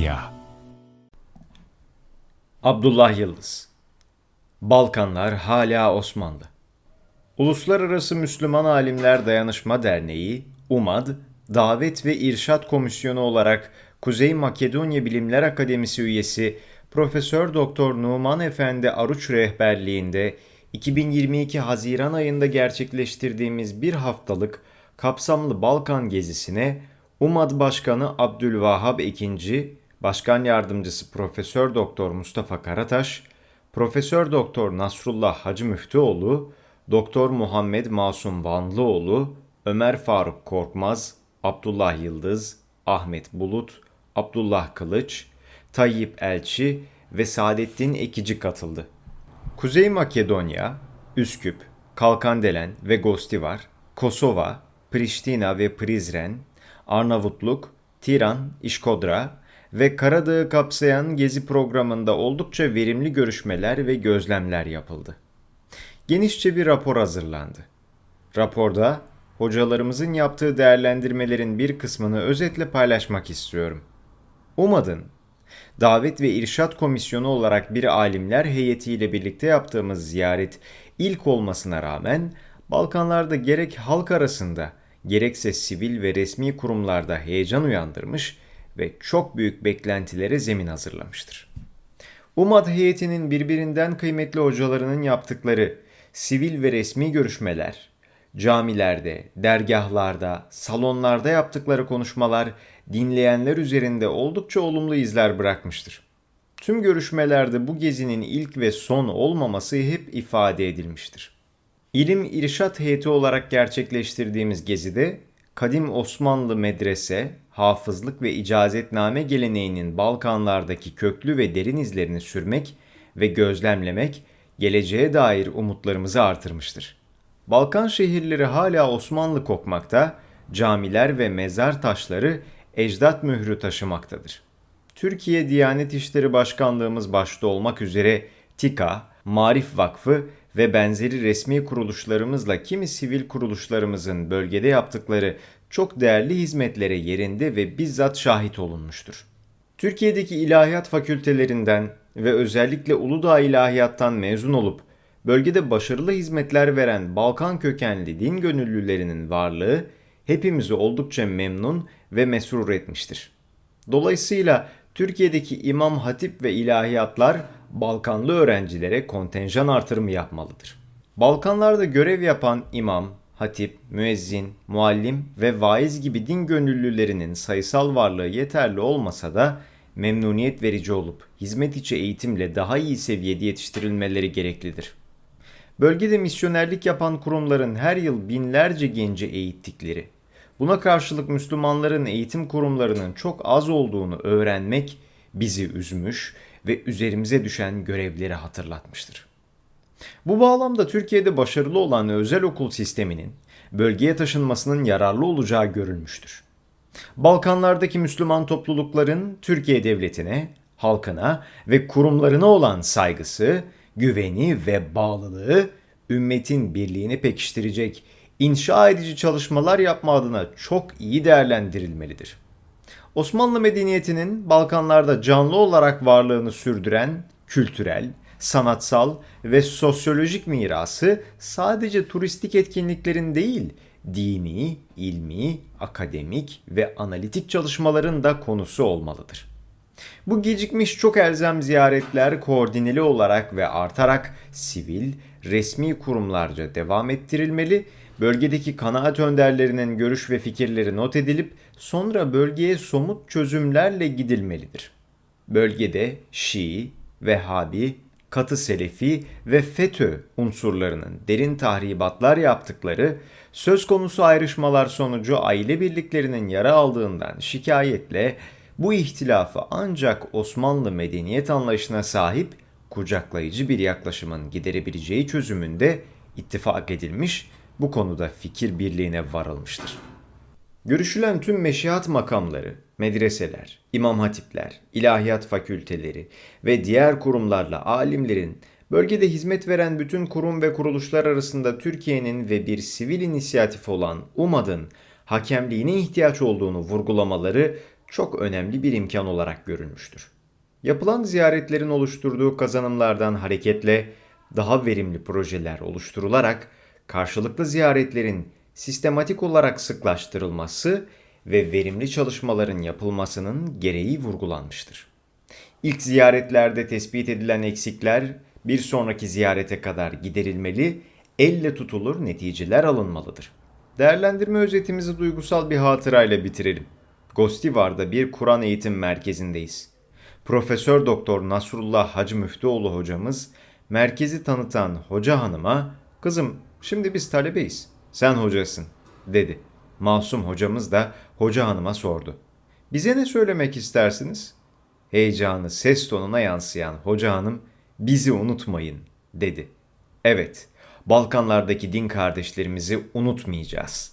Medya. Abdullah Yıldız. Balkanlar hala Osmanlı. Uluslararası Müslüman Alimler Dayanışma Derneği, UMAD, Davet ve İrşat Komisyonu olarak Kuzey Makedonya Bilimler Akademisi üyesi Profesör Doktor Numan Efendi Aruç rehberliğinde 2022 Haziran ayında gerçekleştirdiğimiz bir haftalık kapsamlı Balkan gezisine UMAD Başkanı Abdülvahhab II, Başkan Yardımcısı Profesör Doktor Mustafa Karataş, Profesör Doktor Nasrullah Hacı Müftüoğlu, Doktor Muhammed Masum Vanlıoğlu, Ömer Faruk Korkmaz, Abdullah Yıldız, Ahmet Bulut, Abdullah Kılıç, Tayyip Elçi ve Saadettin Ekici katıldı. Kuzey Makedonya, Üsküp, Kalkandelen ve Gostivar, Kosova, Priştina ve Prizren, Arnavutluk, Tiran, İşkodra ve Karadağ'ı kapsayan gezi programında oldukça verimli görüşmeler ve gözlemler yapıldı. Genişçe bir rapor hazırlandı. Raporda hocalarımızın yaptığı değerlendirmelerin bir kısmını özetle paylaşmak istiyorum. UMAD'ın Davet ve İrşat Komisyonu olarak bir alimler heyetiyle birlikte yaptığımız ziyaret ilk olmasına rağmen Balkanlarda gerek halk arasında gerekse sivil ve resmi kurumlarda heyecan uyandırmış ve çok büyük beklentilere zemin hazırlamıştır. UMAD heyetinin birbirinden kıymetli hocalarının yaptıkları sivil ve resmi görüşmeler, camilerde, dergahlarda, salonlarda yaptıkları konuşmalar dinleyenler üzerinde oldukça olumlu izler bırakmıştır. Tüm görüşmelerde bu gezinin ilk ve son olmaması hep ifade edilmiştir. İlim İrşat Heyeti olarak gerçekleştirdiğimiz gezide kadim Osmanlı medrese, hafızlık ve icazetname geleneğinin Balkanlardaki köklü ve derin izlerini sürmek ve gözlemlemek geleceğe dair umutlarımızı artırmıştır. Balkan şehirleri hala Osmanlı kokmakta, camiler ve mezar taşları ecdat mührü taşımaktadır. Türkiye Diyanet İşleri Başkanlığımız başta olmak üzere TİKA, Marif Vakfı ve benzeri resmi kuruluşlarımızla kimi sivil kuruluşlarımızın bölgede yaptıkları çok değerli hizmetlere yerinde ve bizzat şahit olunmuştur. Türkiye'deki ilahiyat fakültelerinden ve özellikle Uludağ İlahiyattan mezun olup bölgede başarılı hizmetler veren Balkan kökenli din gönüllülerinin varlığı hepimizi oldukça memnun ve mesrur etmiştir. Dolayısıyla Türkiye'deki imam hatip ve ilahiyatlar Balkanlı öğrencilere kontenjan artırımı yapmalıdır. Balkanlarda görev yapan imam, hatip, müezzin, muallim ve vaiz gibi din gönüllülerinin sayısal varlığı yeterli olmasa da memnuniyet verici olup hizmet içi eğitimle daha iyi seviyede yetiştirilmeleri gereklidir. Bölgede misyonerlik yapan kurumların her yıl binlerce genci eğittikleri, buna karşılık Müslümanların eğitim kurumlarının çok az olduğunu öğrenmek bizi üzmüş ve üzerimize düşen görevleri hatırlatmıştır. Bu bağlamda Türkiye'de başarılı olan özel okul sisteminin bölgeye taşınmasının yararlı olacağı görülmüştür. Balkanlardaki Müslüman toplulukların Türkiye devletine, halkına ve kurumlarına olan saygısı, güveni ve bağlılığı ümmetin birliğini pekiştirecek inşa edici çalışmalar yapma adına çok iyi değerlendirilmelidir. Osmanlı medeniyetinin Balkanlarda canlı olarak varlığını sürdüren kültürel, sanatsal ve sosyolojik mirası sadece turistik etkinliklerin değil, dini, ilmi, akademik ve analitik çalışmaların da konusu olmalıdır. Bu gecikmiş çok elzem ziyaretler koordineli olarak ve artarak sivil, resmi kurumlarca devam ettirilmeli, bölgedeki kanaat önderlerinin görüş ve fikirleri not edilip sonra bölgeye somut çözümlerle gidilmelidir. Bölgede Şii, Vehhabi, katı Selefi ve FETÖ unsurlarının derin tahribatlar yaptıkları, söz konusu ayrışmalar sonucu aile birliklerinin yara aldığından şikayetle bu ihtilafı ancak Osmanlı medeniyet anlayışına sahip kucaklayıcı bir yaklaşımın giderebileceği çözümünde ittifak edilmiş, bu konuda fikir birliğine varılmıştır. Görüşülen tüm meşihat makamları, medreseler, imam hatipler, ilahiyat fakülteleri ve diğer kurumlarla alimlerin bölgede hizmet veren bütün kurum ve kuruluşlar arasında Türkiye'nin ve bir sivil inisiyatif olan UMAD'ın hakemliğine ihtiyaç olduğunu vurgulamaları çok önemli bir imkan olarak görülmüştür. Yapılan ziyaretlerin oluşturduğu kazanımlardan hareketle daha verimli projeler oluşturularak karşılıklı ziyaretlerin sistematik olarak sıklaştırılması ve verimli çalışmaların yapılmasının gereği vurgulanmıştır. İlk ziyaretlerde tespit edilen eksikler bir sonraki ziyarete kadar giderilmeli, elle tutulur neticeler alınmalıdır. Değerlendirme özetimizi duygusal bir hatırayla bitirelim. Gostivar'da bir Kur'an eğitim merkezindeyiz. Profesör Doktor Nasrullah Hacı Müftüoğlu hocamız merkezi tanıtan hoca hanıma "Kızım, şimdi biz talebeyiz. Sen hocasın." dedi. Masum hocamız da hoca hanıma sordu. "Bize ne söylemek istersiniz?" Heyecanı ses tonuna yansıyan hoca hanım "Bizi unutmayın." dedi. Evet, Balkanlardaki din kardeşlerimizi unutmayacağız.